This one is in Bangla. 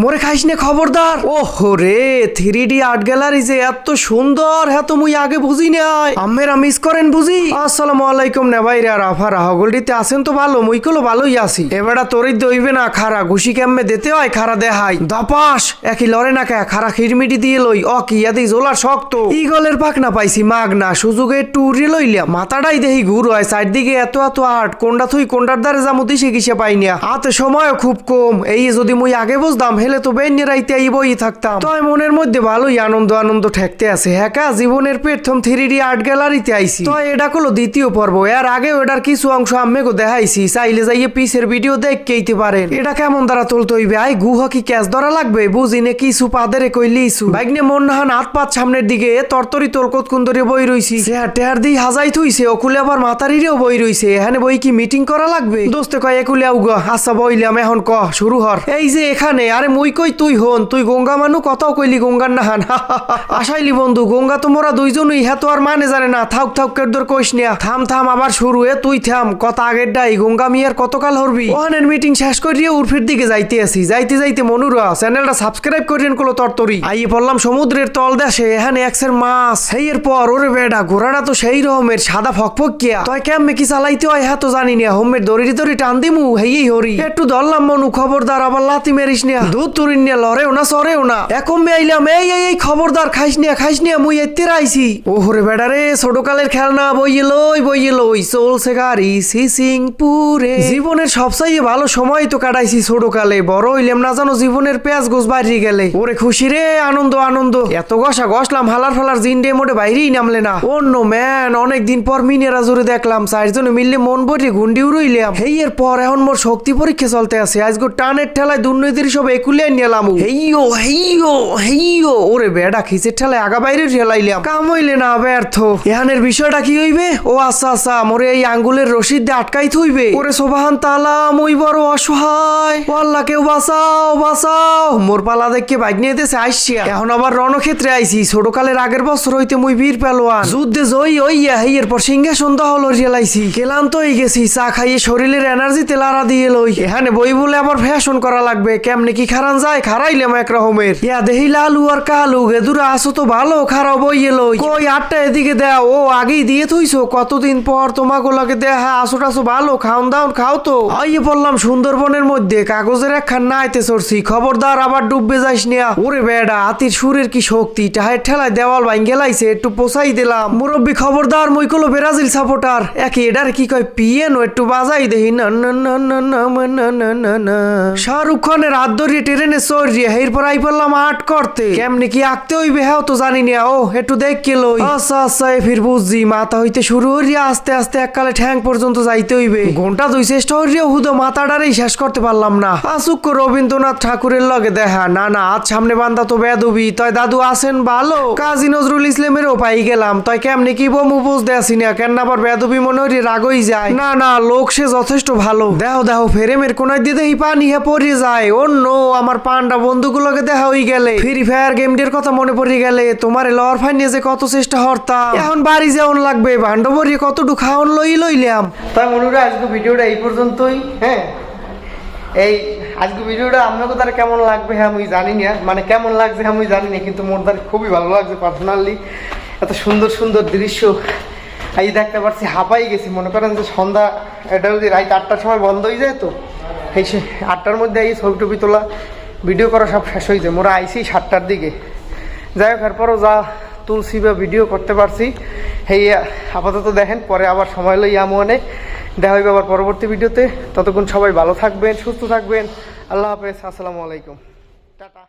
মোরে খাইস নে, খবরদার। ওহো রে থ্রি ডি আর্ট গ্যালারি যে এত সুন্দর হ্যাঁ তো মুই আগে বুঝি নাই। আমেরা মিস করেন বুঝি? আসসালামু আলাইকুম নে ভাই রে রাফা রাহগলডিতে আছেন তো ভালো, মুই কলো ভালোই আছি। এবারে তোরই দইবে না, খারা ঘুষি কেমনে দিতে হয়, খারা দেহাই। দপাস, একই লরে না কে, খারা খিরমিটি দিয়ে লই, অ কি ইয়াদি জোলা শক্ত। ইগলের পাক না পাইছি, মাগ না, সুযোগে উড়ে লইলাম। মাথাটাই দেহি ঘুর হয়, চারদিকে এত এত আর্ট কোনটা থুই কোনটার দ্বারে যামু দিছে কিসে পাই না। হাতে সময়ও খুব কম, এই যদি মুই আগে বুঝতাম হেলে তো বেন রাইতে বই থাকতাম। তাই মনের মধ্যে ভালোই আনন্দ আনন্দ ঠেকতে আছে। হ্যাঁ জীবনের প্রথম থ্রি ডি আর্ট গ্যালারিতে আইছি। তো এটা হলো দ্বিতীয় পর্ব। এর আগে ওটার কিছু অংশ আম্মেকে দেখাইছি। চাইলে যাইয়ে পিসের ভিডিও দেখকেইতে পারেন। এটা কেমন দ্বারা তুলতে হইবে? আই, গুহ কি ক্যাচ ধরা লাগবে? বুঝি নে কিছু পাদেরে কইলি ইসু বাইকনে মন নাহান হাত পাত সামনের দিকে তরতরি তোলকত কুন্দরে বই রইছি। সে টেয়ার দি হাজাই থুইছে ওকুলে আবার মাতারিরেও বই রইছে। এখানে বই কি মিটিং করা লাগবে? দোস্তে কয়, একুলে আউগ আচ্ছা বইলাম, এখন ক, শুরু হর। এই যে এখানে, আরে মুই কই তুই হন, তুই গঙ্গা মানু, কথাও কইলি গঙ্গার নাহান আসাইলি বন্ধু, গঙ্গা তো মোরা দুইজনই হ্যাঁ তো আর মানে জানে না। থাক থাক কেরদর কইস নিয়া। থাম থাম, আবার শুরু, এ তুই থাম, কথা আগের ডাই, গঙ্গা মিয়ার কতকাল হরবি? ওহানের মিটিং শেষ করিয়ে উর্ফির দিকে যাইতে আসি। যাইতে যাইতে মনুরা, চ্যানেলটা সাবস্ক্রাইব করিয়েন কলো তরতরি। আইয়ে পড়লাম সমুদ্রের তল দেশে এখানে একসের মাছ। সেই এর পর, ওরে বেডা, ঘোড়াটা তো সেই রকমের সাদা ফকফকিয়া তয় কেমনে কি চালাইতে হয় হ্যাঁ তো জানি না। হোমের দড়ি দড়ি টান দিমু হেই হরি। একটু ধরলাম মনু, খবরদার, আবার লাতি মেরিস নিয়া। দুধ তুরিন নিয়া লরেও না সরেও না। এখন আইলাম, এই এই এই খবরদার, খাইস নিয়া খাইস নিয়া, মুই এতে রাইছি। ওহরে বেডা রে, ছোটকালের খেলনা বইয়ে লই বইয়ে লই, চলছে গাড়ি সিসিং পুরে জীবনের সবচাইয়ে ভালো সময় তো কাটাইছি ছোটকালে, বড় হইলাম না জানো জীবনের পেঁয়াজ গোস বাইরে গেলে। ওরে খুশি রে, আনন্দ আনন্দ। এত গসা গসলাম, হালার ফালার জিন ডে মোটে বাইরেই নামলে না। অন্য ম্যান অনেক দিন পর মিনেরা জুড়ে দেখলাম, চারজনে মিললে মন বটে গুন্ডি উড়ইলাম। হেই এর পর এখন মোর শক্তি পরীক্ষা চলতে আছে, আজগো টানের ঠেলায় দুর্নীতির সব একুলে নিলাম। হেইও হেইও হেইও ওরে বেডা খিচের ঠেলায় আগা বাইরে ঠেলাইলাম। কাম হইলে না ব্যর্থ। এহানের বিষয়টা কি হইবে? ও আচ্ছা আচ্ছা মোরে এই আঙ্গুলের রশিদ দিয়ে আটকাই থইবে ওরে সোবাহান তালা মই বড় অসহায়। ও আল্লাহ কেউ বাঁচাও বাঁচাও। মোর পালা দেখকে বাইক নিয়ে দেশে আইসিয়া। এখন আবার রণক্ষেত্রে আইছি। ছোটকালের আগের বছর হইতে মুই বীর পেলোয়ান। যুদ্ধে জয়ী হইয়া হেই এরপর সিংহাসন দহল রিয়েলাইছি ক্লান্ত হয়ে গেছি চা খাইয়ে শরীরের এনার্জি তেলারা দিয়ে লই। এখানে বই বলে আবার ফ্যাশন করা লাগবে। কেমনে কি খারান যায় খারাইলাম এক রকমের। ইয়া দেহি লালু আর কালু, গেদুরা আসো তো ভালো খারাপ বইয়ে লই। কই আটটা এদিকে দেও ও আগেই দিয়ে থইছো? কতদিন পর তোমাকে লাগে দেখা আসো টাসো ভালো, খাওন দাওন, খাও তো। আইয়ে পড়লাম সুন্দরবনের মধ্যে, কাগজের একখান নাইতে চড়ছি খবরদার আবার ডুববে যাইস নিয়া। ওরে বেডা, হাতির সুরের কি শক্তি? টাহের ঠেলায় দেওয়াল ভাই গেলাইছে একটু পোসাই দিলাম। মুরব্বী খবরদার মই কলো ব্রাজিল সাপোর্টার। একই এডার কি কয় পিয়েনো একটু বাজাই দেহি না। শাহরুখ খানের হাত ধরিয়ে ট্রেনে চড়িয়ে এরপর আই পড়লাম আর্ট করতে। কেমনে কি আঁকতে হইবে হ্যাঁ তো জানি না। ও একটু দেখ কে লই। আচ্ছা আচ্ছা এ ফির বুঝছি। মাথা হইতে শুরু হইয়া আস্তে আস্তে এককালে ঠ্যাং পর্যন্ত যাইতে হইবে। ঘণ্টা দুই চেষ্টা হইয়া হুদো মাথাটারেই শেষ করতে পারলাম না। আসুক রবীন্দ্রনাথ ঠাকুরের লগে দেখা। না না, আজ সামনে বান্দা তো বেদবি। তয় দাদু আছেন ভালো? কাজী নজরুল ইসলামেরও পাই গেলাম। তয় কেমনে কি বমু বুঝতে আসি না। কেন আবার বেদবি মনে হইরে রাগই যায়। না না, লোক সে যথেষ্ট ভালো। দেহ দেহ, ফেরেমের কোনায় দিয়ে দেখি পানি হে পড়ে যায়। অন্য আমার পান্ডা বন্ধুগুলোকে দেখা হই গেলে। ফ্রি ফায়ার গেমটির কথা মনে পড়ে গেলে, তোমার লর ফাইনে যে কত চেষ্টা হরতাম। এখন বাড়ি যেমন লাগবে ভান্ডবরি কতটুকু খাওয়ান লই লইলাম। তাই মনুরা, আজকে ভিডিওটা এই পর্যন্তই হ্যাঁ? এই, আজকে ভিডিওটা আপনাকে তার কেমন লাগবে হ্যাঁ আমি জানি না। মানে কেমন লাগছে হ্যাঁ আমি জানি না, কিন্তু মোর তার খুবই ভালো লাগছে পার্সোনালি এত সুন্দর সুন্দর দৃশ্য। এই দেখতে পাচ্ছি, হাঁপাই গেছি। মনে করেন যে সন্ধ্যা, এটা যদি রাত আটটার সময় বন্ধ হয়ে যায় তো? এই আটটার মধ্যে এই ছবি টবি তোলা ভিডিও করা সব শেষ হয়েছে মোরা আইসি সাতটার দিকে। যাই হোক, এরপরও যা তুলসি বা ভিডিও করতে পারছি। এই আপাতত দেখেন, পরে আবার সময় লই আমনে দেখা হইবে আবার পরবর্তী ভিডিওতে ততক্ষণ সবাই ভালো থাকবেন, সুস্থ থাকবেন। আল্লাহ হাফেজ, আসসালামু আলাইকুম। টাটা।